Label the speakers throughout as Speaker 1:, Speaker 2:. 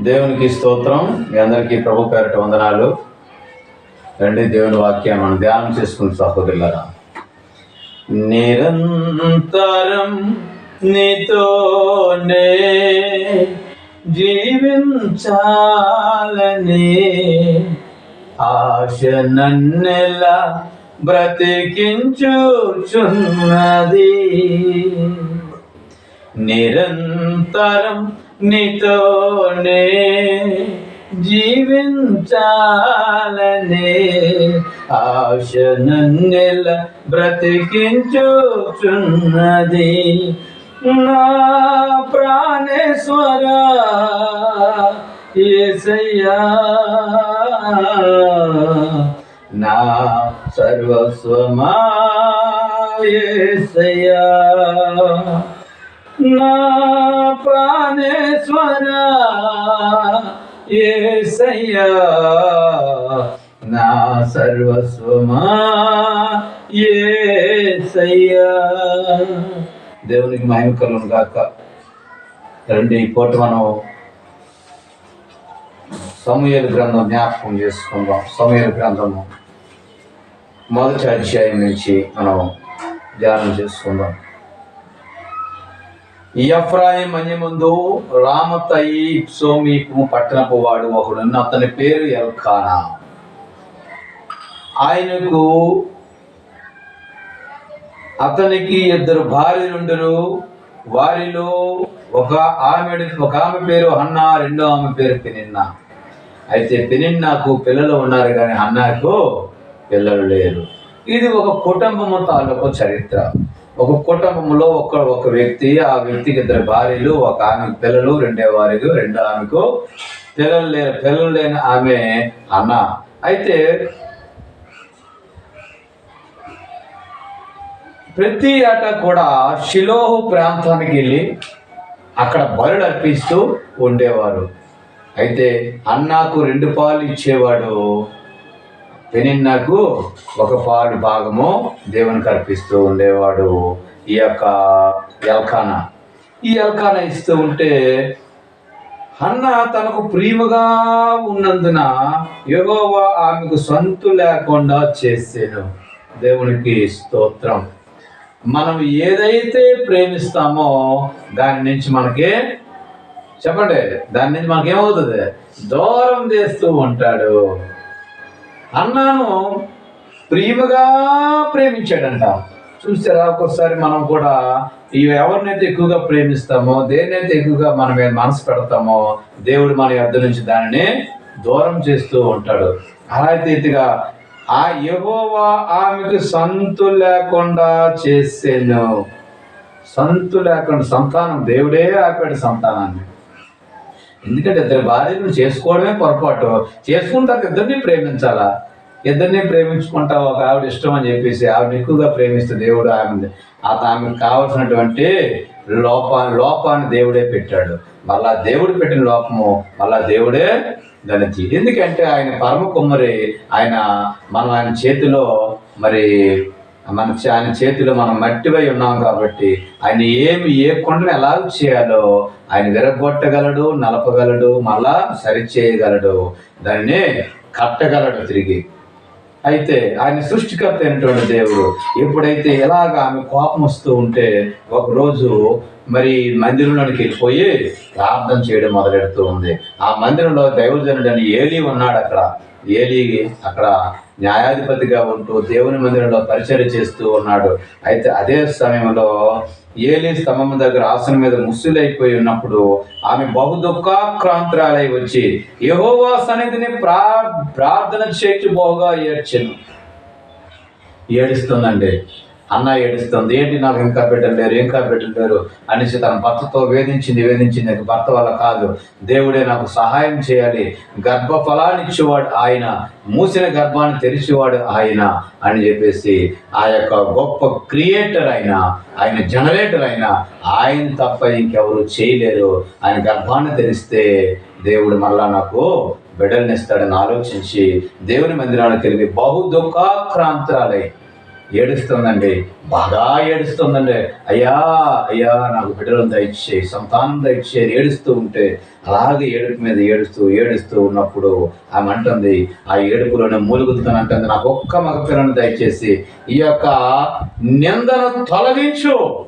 Speaker 1: దేవునికి స్తోత్రం. మీ అందరికీ ప్రభు పేరట వందనాలు. రండి దేవుని వాక్యాన్ని మనం ధ్యానం చేసుకుని సహోదరులరా. నిరంతరం నీతోనే జీవించాలని ఆశ నన్నెలా బ్రతికించుచున్నది. నిరంతరం నీతోనే జీవించాలనే ఆశ నెల బ్రతికించుచున్నది నా ప్రాణేశ్వర ఏసయ్యా. నా సర్వస్వమా ఏసయ్యా. నా ప్రాణేశ్వర ఏసయ్యా నా సర్వస్వమా ఏసయ్యా. దేవునికి మహిమ కలుగును గాక. రండి ఈ పూట మనం సమూహల గ్రంథం జ్ఞాపకం చేసుకుందాం. సమూహల గ్రంథము మొదటి అధ్యాయం నుంచి మనం ధ్యానం చేసుకుందాం. ఎఫ్రాయిం మన్య ముందు రామతయి సోమీపు పట్టణపు వాడు ఒకడున్న అతని పేరు ఎల్ఖానా ఆయనకు అతనికి ఇద్దరు భార్యలుండరు. వారిలో ఒక ఆమె ఒక ఆమె పేరు హన్నా రెండో ఆమె పేరు పెనిన్న. అయితే పెనిన్నాకు పిల్లలు ఉన్నారు కానీ హన్నాకు పిల్లలు లేరు. ఇది ఒక కుటుంబము తాలూకు చరిత్ర. ఒక కుటుంబంలో ఒక ఒక వ్యక్తి ఆ వ్యక్తికి ఇద్దరు భార్యలు ఒక ఆమె పిల్లలు రెండే వారికి రెండో ఆమెకు పిల్లలు లేని పిల్లలు లేని ఆమె అన్న. అయితే ప్రతి ఏటా కూడా షిలోహు ప్రాంతానికి వెళ్ళి అక్కడ బలులు అర్పిస్తూ ఉండేవారు. అయితే అన్నాకు రెండు పాలు ఇచ్చేవాడు పెనిన్నకు ఒక పాడు భాగము దేవునికి అర్పిస్తూ ఉండేవాడు. ఈ యొక్క ఎల్కానా. ఈ ఎల్కానా ఇస్తూ ఉంటే అన్న తనకు ప్రియముగా ఉన్నందున యోగోవా ఆమెకు సొంతు లేకుండా చేసాను. దేవునికి స్తోత్రం. మనం ఏదైతే ప్రేమిస్తామో దాని నుంచి మనకి చెప్పండి దాని నుంచి మనకేమవుతుంది? దూరం చేస్తూ ఉంటాడు. అన్నాను. ప్రియముగా ప్రేమించాడంట. చూసారా ఒక్కోసారి మనం కూడా ఈ ఎవరినైతే ఎక్కువగా ప్రేమిస్తామో దేన్నైతే ఎక్కువగా మన మీద మనసు పెడతామో దేవుడు మన యొద్ద నుంచి దానిని దూరం చేస్తూ ఉంటాడు. అలా అయితే ఇదిగా ఆ యహోవా ఆమెకు సంతు లేకుండా చేసేను. సంతు లేకుండా సంతానం దేవుడే ఆపాడు సంతానాన్ని. ఎందుకంటే ఇద్దరు భార్యను చేసుకోవడమే పొరపాటు. చేసుకున్న తర్వాత ఇద్దరిని ప్రేమించాలా? ఇద్దరిని ప్రేమించుకుంటా ఒక ఆవిడ ఇష్టం అని చెప్పేసి ఆవిడ ఎక్కువగా ప్రేమిస్తే దేవుడు ఆమె ఆమెకు కావలసినటువంటి లోపా లోపాన్ని దేవుడే పెట్టాడు. మళ్ళా దేవుడు పెట్టిన లోపము మళ్ళా దేవుడే దాన్ని ఎందుకంటే ఆయన పరమ కుమ్మరి ఆయన మనం ఆయన చేతిలో మరి మన ఆయన చేతిలో మనం మట్టివై ఉన్నాం కాబట్టి ఆయన ఏమి ఏ కొండను ఎలా చేయాలో ఆయన విరగొట్టగలడు నలపగలడు మళ్ళా సరిచేయగలడు. దాన్ని కట్టగలడు తిరిగి. అయితే ఆయన సృష్టికర్త అయినటువంటి దేవుడు ఎప్పుడైతే ఎలాగ ఆమె కోపం వస్తూ ఉంటే ఒకరోజు మరి మందిరంలోనికి వెళ్ళిపోయి ప్రార్థన చేయడం మొదలెడుతూ ఉంది. ఆ మందిరంలో దైవజనుడని ఏలి ఉన్నాడు అక్కడ ఏలి అక్కడ న్యాయాధిపతిగా ఉంటూ దేవుని మందిరంలో పరిచయం చేస్తూ ఉన్నాడు. అయితే అదే సమయంలో ఏలి స్తంభం దగ్గర ఆసనం మీద ముసులైపోయి ఉన్నప్పుడు ఆమె బహు దుఃఖాక్రాంతురాలై వచ్చి యహోవా సన్నిధిని ప్రా ప్రార్థన చేర్చి బోగా ఏడ్చెను. ఏడుస్తుందండి. అన్న ఏడుస్తుంది ఏంటి నాకు ఇంకా బిడ్డలు లేరు ఇంకా బిడ్డలు లేరు అనేసి తన భర్తతో వేధించింది వేధించింది నాకు భర్త వల్ల కాదు. దేవుడే నాకు సహాయం చేయాలి. గర్భఫలాన్ని ఇచ్చేవాడు ఆయన మూసిన గర్భాన్ని తెరిచేవాడు ఆయన అని చెప్పేసి ఆ యొక్క గొప్ప క్రియేటర్ అయిన ఆయన జనరేటర్ అయిన ఆయన తప్ప ఇంకెవరు చేయలేరు. ఆయన గర్భాన్ని తెరిస్తే దేవుడు మళ్ళా నాకు బిడ్డల్ని ఇస్తాడని ఆలోచించి దేవుని మందిరానికి వెళ్ళి బహు దుఃఖాక్రాంతురాలై ఏడుస్తుందండి. బాగా ఏడుస్తుందండి. అయ్యా అయ్యా నాకు బిడ్డలను దయచేయి సంతానం దయచే ఏడుస్తూ ఉంటే అలాగే ఏడుపు మీద ఏడుస్తూ ఏడుస్తూ ఉన్నప్పుడు ఆమె అంటుంది ఆ ఏడుపులోనే మూలుగుతుందని అంటుంది. నాకు ఒక్క మగపిల్లను దయచేసి ఈ యొక్క నిందను తొలగించు.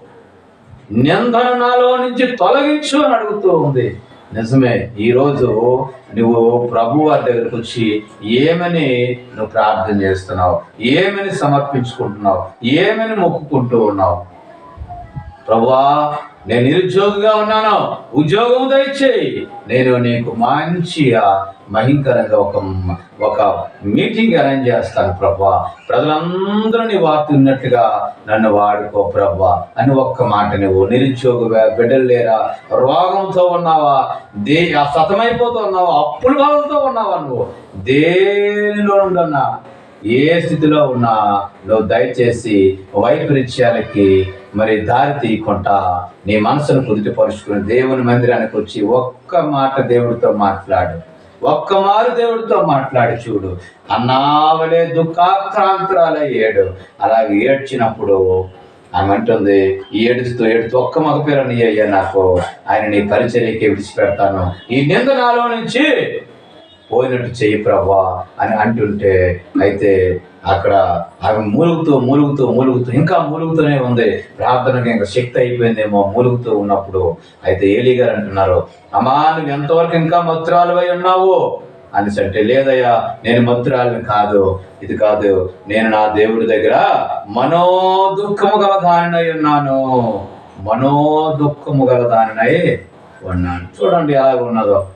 Speaker 1: నిందన నాలో నుంచి తొలగించు అని అడుగుతూ ఉంది. నిజమే. ఈరోజు నువ్వు ప్రభు వారి దగ్గరకు వచ్చి ఏమని నువ్వు ప్రార్థన చేస్తున్నావు? ఏమని సమర్పించుకుంటున్నావు? ఏమని మొక్కుకుంటూ ఉన్నావు? ప్రభువా నేను నిరుద్యోగిగా ఉన్నాను. ఉద్యోగం దయచేయి. నేను నీకు మంచిగా భయంకరంగా ఒక ఒక మీటింగ్ అరేంజ్ చేస్తాను ప్రభా. ప్రజలందరూ నీ వార్త ఉన్నట్టుగా నన్ను వాడుకో ప్రభా అని ఒక్క మాట నువ్వు. నిరుద్యోగ బిడ్డలు లేరా రోగంతో ఉన్నావా దే సతమైపోతూ ఉన్నావా అప్పుల బాధలతో ఉన్నావా నువ్వు? దేనిలో ఉండన్నా ఏ స్థితిలో ఉన్నా నువ్వు దయచేసి వైపరీత్యాలకి మరి దారి తీయకుండా నీ మనసును కుదిటిపరుచుకుని దేవుని మందిరానికి వచ్చి ఒక్క మాట దేవుడితో మాట్లాడు. ఒక్క మారు దేవుడితో మాట్లాడి చూడు. అన్నావలే దుఃఖాక్రాంతురాల ఏడు అలాగే ఏడ్చినప్పుడు ఆమె అంటుంది ఏడుస్తూ ఏడుస్తూ ఒక్క మగ పేరని అయ్యా నాకు. ఆయన నీ పరిచర్యకి విడిచిపెడతాను. ఈ నింద నాలో నుంచి పోయినట్టు చెయ్యి ప్రభా అని అంటుంటే అయితే అక్కడ ఆమె మూలుగుతూ మూలుగుతూ మూలుగుతూ ఇంకా మూలుగుతూనే ఉంది. ప్రార్థనకి ఇంకా శక్తి అయిపోయిందేమో మూలుగుతూ ఉన్నప్పుడు. అయితే ఏలి గారు అంటున్నారు అమ్మా నువ్వు ఎంతవరకు ఇంకా మత్తురాలు అయి ఉన్నావు? అనేసి అంటే లేదయ్యా నేను మత్తురాలిని కాదు. ఇది కాదు నేను నా దేవుడి దగ్గర మనో దుఃఖము గల దానినై ఉన్నాను. మనో దుఃఖము గల దానినై ఉన్నాను. చూడండి ఎలా ఉన్నదో.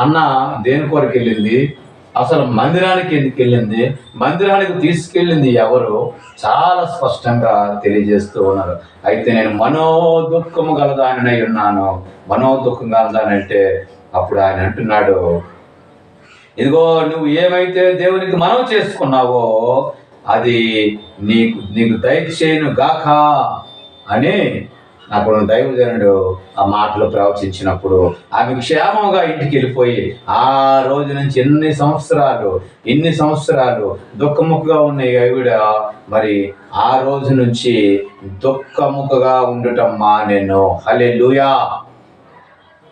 Speaker 1: అన్న దేని కొరకు వెళ్ళింది? అసలు మందిరానికి ఎందుకు వెళ్ళింది? మందిరానికి తీసుకెళ్ళింది ఎవరు? చాలా స్పష్టంగా తెలియజేస్తూ ఉన్నారు. అయితే నేను మనో దుఃఖము గలదానై ఉన్నాను. మనో దుఃఖం గలదానంటే అప్పుడు ఆయన అంటున్నాడు ఇదిగో నువ్వు ఏమైతే దేవునికి మనం చేసుకున్నావో అది నీకు నీకు దయచేయను గాక అని అప్పుడు దైవజనుడు ఆ మాటలు ప్రవచించినప్పుడు ఆమె క్షేమంగా ఇంటికి వెళ్ళిపోయి ఆ రోజు నుంచి ఎన్ని సంవత్సరాలు ఎన్ని సంవత్సరాలు దుఃఖముఖగా ఉన్న ఆవిడ? మరి ఆ రోజు నుంచి దుఃఖముఖగా ఉండటం మా నేను. హలే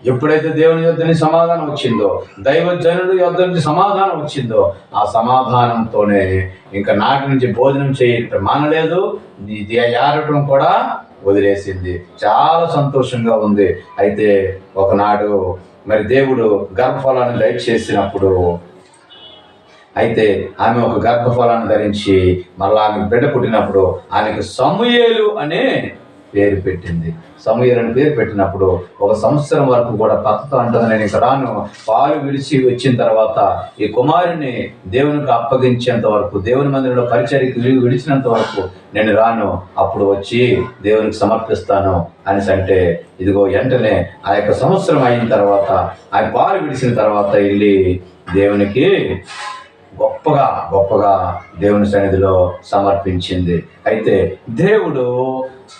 Speaker 1: ఎప్పుడైతే దేవుని యొద్ద నుంచి సమాధానం వచ్చిందో దైవజనుడు యొద్ద నుంచి సమాధానం వచ్చిందో ఆ సమాధానంతోనే ఇంకా నాటి నుంచి భోజనం చేయ మానలేదు ఇది ఏరటం కూడా వదిలేసింది. చాలా సంతోషంగా ఉంది. అయితే ఒకనాడు మరి దేవుడు గర్భఫలాన్ని దయచేసినప్పుడు అయితే ఆమె ఒక గర్భఫలాన్ని ధరించి మళ్ళా ఆమె బిడ్డ పుట్టినప్పుడు ఆమెకు సమూయేలు అనే పేరు పెట్టింది. సమూహలు అని పేరు పెట్టినప్పుడు ఒక సంవత్సరం వరకు కూడా భర్తతో అంటుంది నేను రాను. పాలు విడిచి వచ్చిన తర్వాత ఈ కుమారుని దేవునికి అప్పగించేంత వరకు దేవుని మందిరంలో పరిచర్యకి విడిచినంత వరకు నేను రాను. అప్పుడు వచ్చి దేవునికి సమర్పిస్తాను అనేసి అంటే ఇదిగో వెంటనే ఆ యొక్క సంవత్సరం అయిన తర్వాత ఆ పాలు విడిచిన తర్వాత వెళ్ళి దేవునికి గొప్పగా గొప్పగా దేవుని సన్నిధిలో సమర్పించింది. అయితే దేవుడు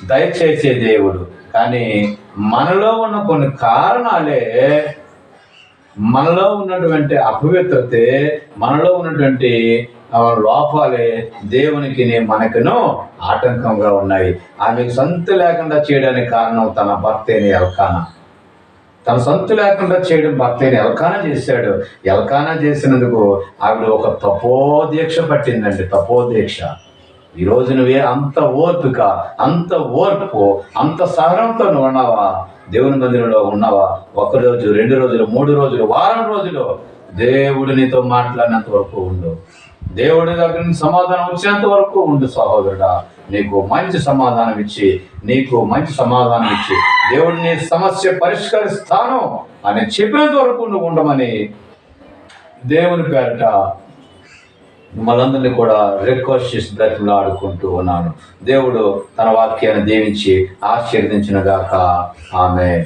Speaker 1: దయచేసే దేవుడు. కానీ మనలో ఉన్న కొన్ని కారణాలే మనలో ఉన్నటువంటి అపవిత్రతే మనలో ఉన్నటువంటి లోపాలే దేవునికి మనకును ఆటంకంగా ఉన్నాయి. ఆమెకు సొంత లేకుండా చేయడానికి కారణం తన భర్తేని ఎల్కానా. తన సొంత లేకుండా చేయడం భర్తని ఎల్కానా చేశాడు. ఎల్కానా చేసినందుకు ఆవిడ ఒక తపోదీక్ష పట్టిందండి తపోదీక్ష. ఈ రోజు నువ్వే అంత ఓర్పుక అంత ఓర్పు అంత సహనంతో నువ్వు ఉన్నావా? దేవుని మందిరంలో ఉన్నావా? ఒక రోజు రెండు రోజులు మూడు రోజులు వారం రోజులు దేవుడు నీతో మాట్లాడినంత వరకు ఉండు. దేవుడి దగ్గర నుంచి సమాధానం వచ్చేంత వరకు ఉండు సహోదరుడా. నీకు మంచి సమాధానం ఇచ్చి నీకు మంచి సమాధానం ఇచ్చి దేవుడు నీ సమస్య పరిష్కరిస్తాను అని చెప్పినంత వరకు నువ్వు ఉండమని దేవుని పేరట మనందరినీ కూడా రిక్వెస్ట్ చేసి బ్రతిలో ఆడుకుంటూ ఉన్నాను. దేవుడు తన వాక్యాన్ని దీవించి ఆశీర్వదించిన గాక. ఆమె